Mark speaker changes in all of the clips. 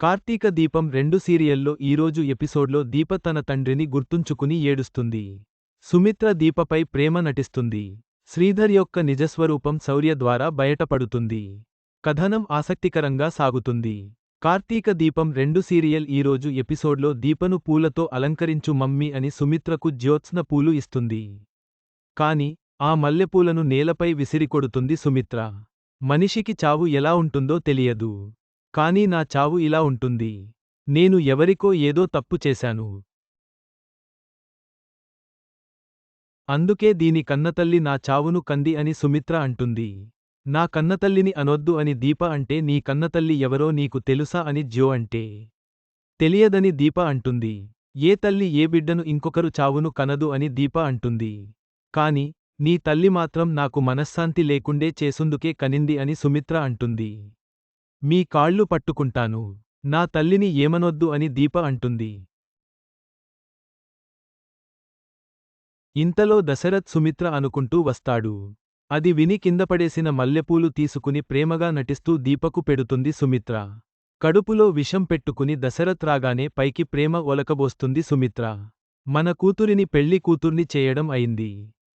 Speaker 1: కార్తీక దీపం రెండు సీరియల్లో ఈరోజు ఎపిసోడ్లో దీప తన తండ్రిని గుర్తుంచుకుని ఏడుస్తుంది. సుమిత్ర దీపపై ప్రేమ నటిస్తుంది. శ్రీధర్ యొక్క నిజస్వరూపం శౌర్య ద్వారా బయటపడుతుంది. కథనం ఆసక్తికరంగా సాగుతుంది. కార్తీక దీపం రెండు సీరియల్ ఈరోజు ఎపిసోడ్లో దీపను పూలతో అలంకరించు మమ్మీ అని సుమిత్రకు జ్యోత్స్న పూలు ఇస్తుంది. కాని ఆ మల్లెపూలను నేలపై విసిరికొడుతుంది సుమిత్ర. మనిషికి చావు ఎలా ఉంటుందో తెలియదు. కానీ నా చావు ఇలా ఉంటుంది. నేను ఎవరికో ఏదో తప్పు చేశాను. అందుకే దీని కన్నతల్లి నా చావును కంది అని సుమిత్ర అంటుంది. నా కన్నతల్లిని అనొద్దు అని దీప అంటే నీ కన్నతల్లి ఎవరో నీకు తెలుసా అని జ్యో అంటే. తెలియదని దీప అంటుంది. ఏ తల్లి ఏ బిడ్డను ఇంకొకరు చావును కనదు అని దీప అంటుంది. కాని నీ తల్లి మాత్రం నాకు మనశ్శాంతి లేకుండే చేసుందుకే కనింది అని సుమిత్ర అంటుంది. మీ కాళ్ళు పట్టుకుంటాను నా తల్లిని ఏమనొద్దు అని దీప అంటుంది. ఇంతలో దశరథ్ సుమిత్ర అనుకుంటూ వస్తాడు. అది విని కిందపడేసిన మల్లెపూలు తీసుకుని ప్రేమగా నటిస్తూ దీపకు పెడుతుంది సుమిత్ర. కడుపులో విషం పెట్టుకుని దశరథ్ రాగానే పైకి ప్రేమ ఒలకబోస్తుంది సుమిత్ర. మన కూతురిని పెళ్ళి కూతుర్ని చేయడం అయింది.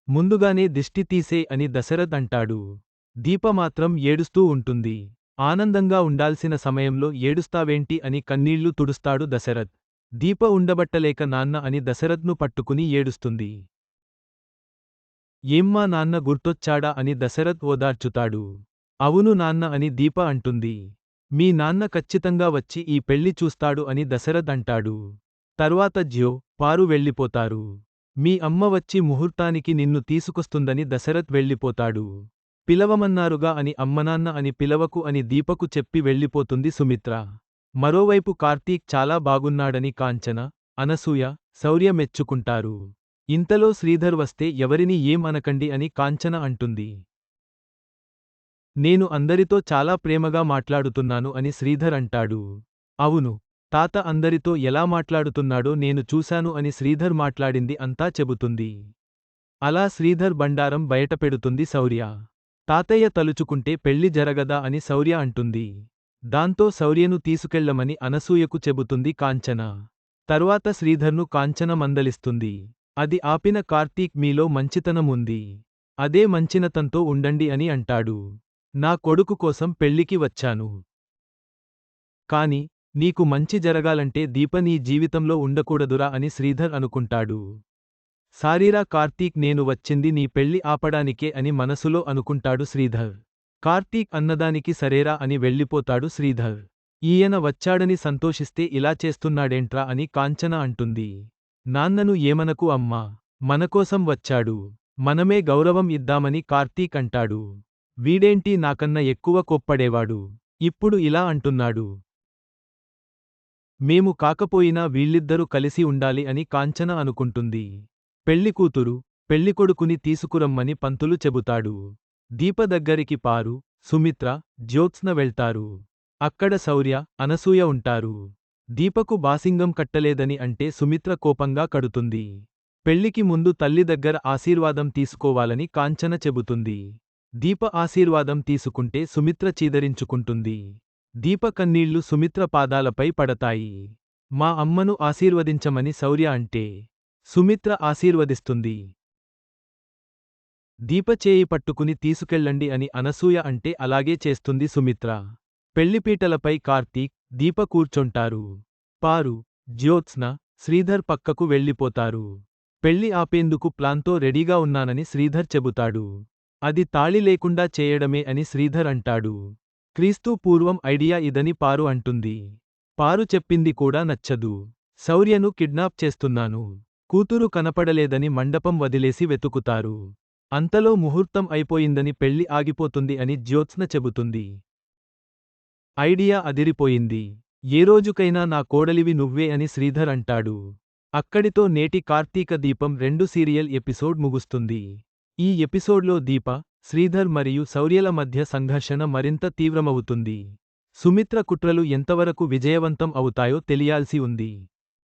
Speaker 1: ముందుగానే దిష్టి తీసే అని దశరథ్ అంటాడు. దీప మాత్రం ఏడుస్తూ ఉంటుంది. ఆనందంగా ఉండాల్సిన సమయంలో ఏడుస్తావేంటి అని కన్నీళ్ళు తుడుస్తాడు దశరథ్. దీప ఉండబట్టలేక నాన్న అని దశరథ్ను పట్టుకుని ఏడుస్తుంది. ఏమ్మా నాన్న గుర్తొచ్చాడా అని దశరథ్ ఓదార్చుతాడు. అవును నాన్న అని దీప అంటుంది. మీ నాన్న ఖచ్చితంగా వచ్చి ఈ పెళ్ళి చూస్తాడు అని దశరథ్ అంటాడు. తర్వాత జ్యో పారు వెళ్ళిపోతారు. మీ అమ్మ వచ్చి ముహూర్తానికి నిన్ను తీసుకొస్తుందని దశరథ్ వెళ్ళిపోతాడు. పిలవమన్నారుగా అని అమ్మనాన్న అని పిలవకు అని దీపకు చెప్పి వెళ్ళిపోతుంది సుమిత్ర. మరోవైపు కార్తీక్ చాలా బాగున్నాడని కాంచన అనసూయ శౌర్య మెచ్చుకుంటారు. ఇంతలో శ్రీధర్ వస్తే ఎవరిని ఏం అనకండి అని కాంచన అంటుంది. నేను అందరితో చాలా ప్రేమగా మాట్లాడుతున్నాను అని శ్రీధర్ అంటాడు. అవును తాత అందరితో ఎలా మాట్లాడుతున్నాడో నేను చూశాను అని శ్రీధర్ మాట్లాడింది అంతా చెబుతుంది. అలా శ్రీధర్ బండారం బయటపెడుతుంది శౌర్య. తాతయ్య తలుచుకుంటే పెళ్ళి జరగదా అని శౌర్య అంటుంది. దాంతో శౌర్యను తీసుకెళ్ళమని అనసూయకు చెబుతుంది కాంచన. తరువాత శ్రీధర్ను కాంచన మందలిస్తుంది. అది ఆపిన కార్తీక్ మీలో మంచితనముంది. అదే మంచినతంతో ఉండండి అని అంటాడు. నా కొడుకు కోసం పెళ్ళికి వచ్చాను. కాని నీకు మంచి జరగాలంటే దీప నీ జీవితంలో ఉండకూడదురా అని శ్రీధర్ అనుకుంటాడు. సారీరా కార్తీక్ నేను వచ్చింది నీ పెళ్ళి ఆపడానికే అని మనసులో అనుకుంటాడు శ్రీధర్. కార్తీక్ అన్నదానికి సరేరా అని వెళ్ళిపోతాడు శ్రీధర్. ఈయన వచ్చాడని సంతోషిస్తే ఇలా చేస్తున్నాడేంట్రా అని కాంచన అంటుంది. నాన్నను ఏమనకు అమ్మా? మనకోసం వచ్చాడు. మనమే గౌరవం ఇద్దామని కార్తీక్ అంటాడు. వీడేంటి నాకన్నా ఎక్కువ కొప్పడేవాడు? ఇప్పుడు ఇలా అంటున్నాడు. మేము కాకపోయినా వీళ్ళిద్దరూ కలిసి ఉండాలి అని కాంచన అనుకుంటుంది. పెళ్ళికూతురు పెళ్ళికొడుకుని తీసుకురమ్మని పంతులు చెబుతాడు. దీప దగ్గరికి పారు సుమిత్ర జ్యోత్స్న వెళ్తారు. అక్కడ శౌర్య అనసూయ ఉంటారు. దీపకు బాసింగం కట్టలేదని అంటే సుమిత్ర కోపంగా కడుతుంది. పెళ్ళికి ముందు తల్లి దగ్గర ఆశీర్వాదం తీసుకోవాలని కాంచన చెబుతుంది. దీప ఆశీర్వాదం తీసుకుంటే సుమిత్ర చీదరించుకుంటుంది. దీప కన్నీళ్ళు సుమిత్ర పాదాలపై పడతాయి. మా అమ్మను ఆశీర్వదించమని శౌర్య అంటే సుమిత్ర ఆశీర్వదిస్తుంది. దీపచేయి పట్టుకుని తీసుకెళ్ళండి అని అనసూయ అంటే అలాగే చేస్తుంది సుమిత్ర. పెళ్ళిపీటలపై కార్తీక్ దీప కూర్చొంటారు. పారు జ్యోత్స్న శ్రీధర్ పక్కకు వెళ్ళిపోతారు. పెళ్ళి ఆపేందుకు ప్లాన్తో రెడీగా ఉన్నానని శ్రీధర్ చెబుతాడు. అది తాళి లేకుండా చేయడమే అని శ్రీధర్ అంటాడు. క్రీస్తు పూర్వం ఐడియా ఇదని పారు అంటుంది. పారు చెప్పింది కూడా నచ్చదు. శౌర్యను కిడ్నాప్ చేస్తున్నాను. కూతురు కనపడలేదని మండపం వదిలేసి వెతుకుతారు. అంతలో ముహూర్తం అయిపోయిందని పెళ్ళి ఆగిపోతుంది అని జ్యోత్స్న చెబుతుంది. ఐడియా అదిరిపోయింది. ఏ రోజుకైనా నా కోడలివి నువ్వే అని శ్రీధర్ అంటాడు. అక్కడితో నేటి కార్తీక దీపం రెండు సీరియల్ ఎపిసోడ్ ముగుస్తుంది. ఈ ఎపిసోడ్లో దీప శ్రీధర్ మరియు శౌర్యల మధ్య సంఘర్షణ మరింత తీవ్రమవుతుంది. సుమిత్ర కుట్రలు ఎంతవరకు విజయవంతం అవుతాయో తెలియాల్సి ఉంది.